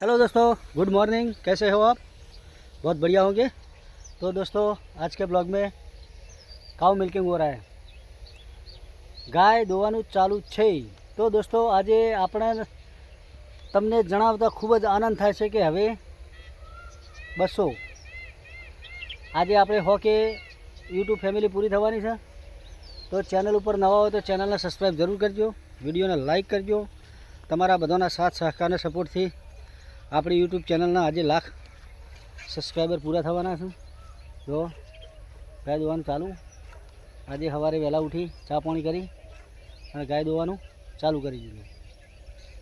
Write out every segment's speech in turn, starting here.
Hello दोस्तों good morning कैसे हो आप बहुत बढ़िया होंगे तो दोस्तों आज के ब्लॉग में કાઉ મિલ્કિંગ હો રહા હે ગાય દોવાનું ચાલુ છે તો દોસ્તો આજે આપણે તમને જણાવતા ખૂબ જ આનંદ થાય છે કે હવે બસો આજે આપણે હો કે યુટ્યુબ ફેમિલી પૂરી થવાની છે તો ચેનલ ઉપર નવા હોય તો ચેનલને સબસ્ક્રાઈબ જરૂર કરજો વિડીયોને લાઈક કરજો તમારા બધાના સાથ સહકારને સપોર્ટથી આપણી યુટ્યુબ ચેનલના આજે લાખ સબસ્ક્રાઈબર પૂરા થવાના છે. જો, ગાય દોવાનું ચાલુ. આજે સવારે વહેલા ઉઠી ચા પાણી કરી અને ગાય દોવાનું ચાલુ કરી દીધું.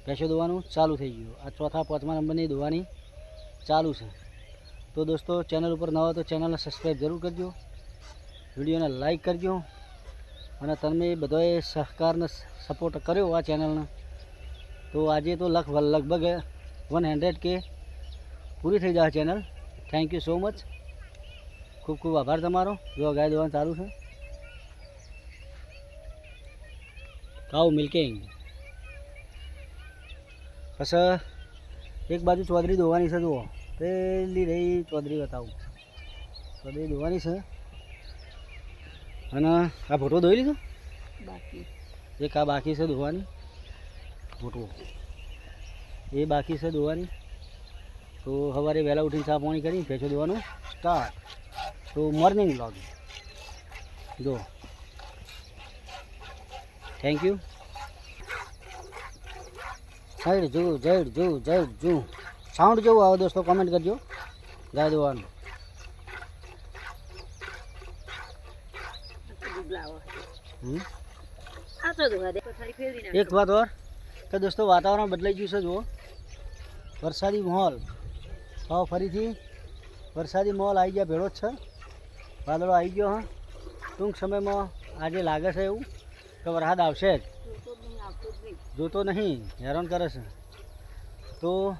ભેંસો દોવાનું ચાલુ થઈ ગયું. આ ચોથા, પાંચમા નંબરની દોવાની ચાલુ છે. તો દોસ્તો ચેનલ ઉપર નવા હોય તો ચેનલને સબસ્ક્રાઈબ જરૂર કરજો. વિડીયોને લાઈક કરજો. અને તમે બધાએ સહકારને સપોર્ટ કર્યો આ ચેનલને તો આજે તો લગ લગભગ વન હંડ્રેડ કે પૂરી થઈ જાય channel thank you so much ખૂબ ખૂબ આભાર તમારો. જો ગાય દોવાનું ચાલુ છે. કાઉ મિલ્કિંગ પછી એક બાજુ ચોધરી દોવાની છે જુઓ. પેલી રહી ચોદરી બતાવું. ચોધરી દોવાની છે. અને આ ફોટો દોઈ લીધો? બાકી. એક આ બાકી છે દોવાની. ફોટો એ બાકી છે દોવાની. તો સવારે વહેલા ઉઠીને ચા પાણી કરી ભેંસો દોવાનું સ્ટાર્ટ તો મોર્નિંગ વ્લોગ જો. થેન્ક યુ સાઈડ જુ જય જુ જઈડ જુ. સાઉન્ડ જેવું આવે દોસ્તો? કોમેન્ટ કરજો. ગાય દોવાનું તો એક વાત ઓર. કે દોસ્તો વાતાવરણ બદલાઈ ગયું છે જુઓ. વરસાદી માહોલ. હા ફરીથી વરસાદી માહોલ આવી ગયા ભેળો જ છે. વાદળો આવી ગયો હા. ટૂંક સમયમાં આજે લાગે છે એવું કે વરસાદ આવશે જ. જોતો નહીં હેરાન કરે છે. તો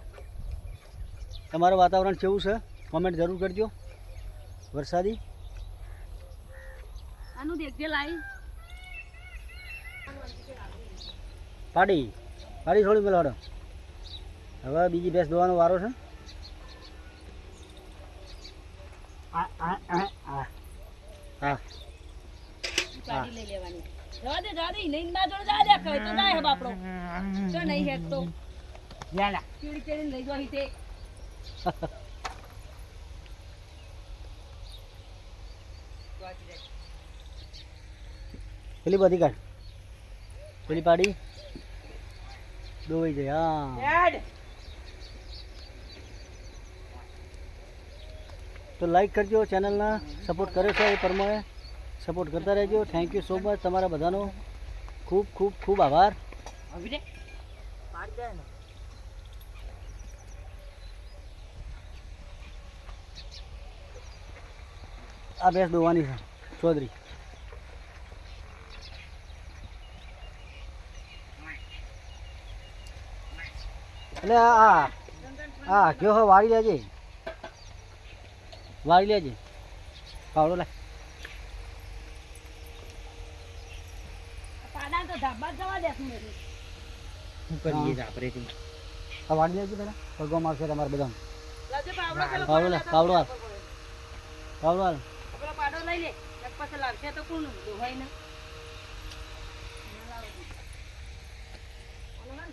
તમારું વાતાવરણ કેવું છે? કોમેન્ટ જરૂર કરજો. વરસાદી? આનું દેખજે લાઈ. પાડી. પાડી થોડી મેળવાડો હવે બીજી ભેંસ દોવાનો વારો છે. પેલી બધી કાઢ. પેલી હા દોવાઈ જાય લેવાની જવા દે જવા દે ઈ લઈને બા જોડે જવા દે કહે તો જાય હે બાપડો તો નહીં હેક તો ચીડી ચીડીને લઈ જો તે પેલી બધી કાઢ પેલી પાડી દોઈ જાય હા તો લાઈક કરજો ચેનલના સપોર્ટ કરે છે એ પ્રમાણે સપોર્ટ કરતા રહેજો થેન્ક યુ સો મચ તમારા બધાનો ખૂબ ખૂબ ખૂબ આભાર આ બેસ દોવાની છે ચૌધરી એટલે આ આ આ કયો હો વાળી લેજે વાળી લેજે. પાવડો લે તો ધાબા જ જવા દે તું? મને આ વાળી લેજે પેલા. પગો મારશે તમારે બધા પાવડો લે પાવડો હાલ. પાવડો હાલ. પાડો લઈ લે. એક પાસે તો કોણ દોહાઈ ને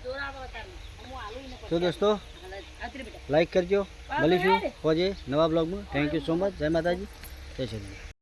જોર આવે તારું હું આલું ને તો દોસ્તો લાઈક કરજો. મળીશું હોજે નવા બ્લોગમાં. થેન્ક યુ સો મચ જય માતાજી. જય શ્રી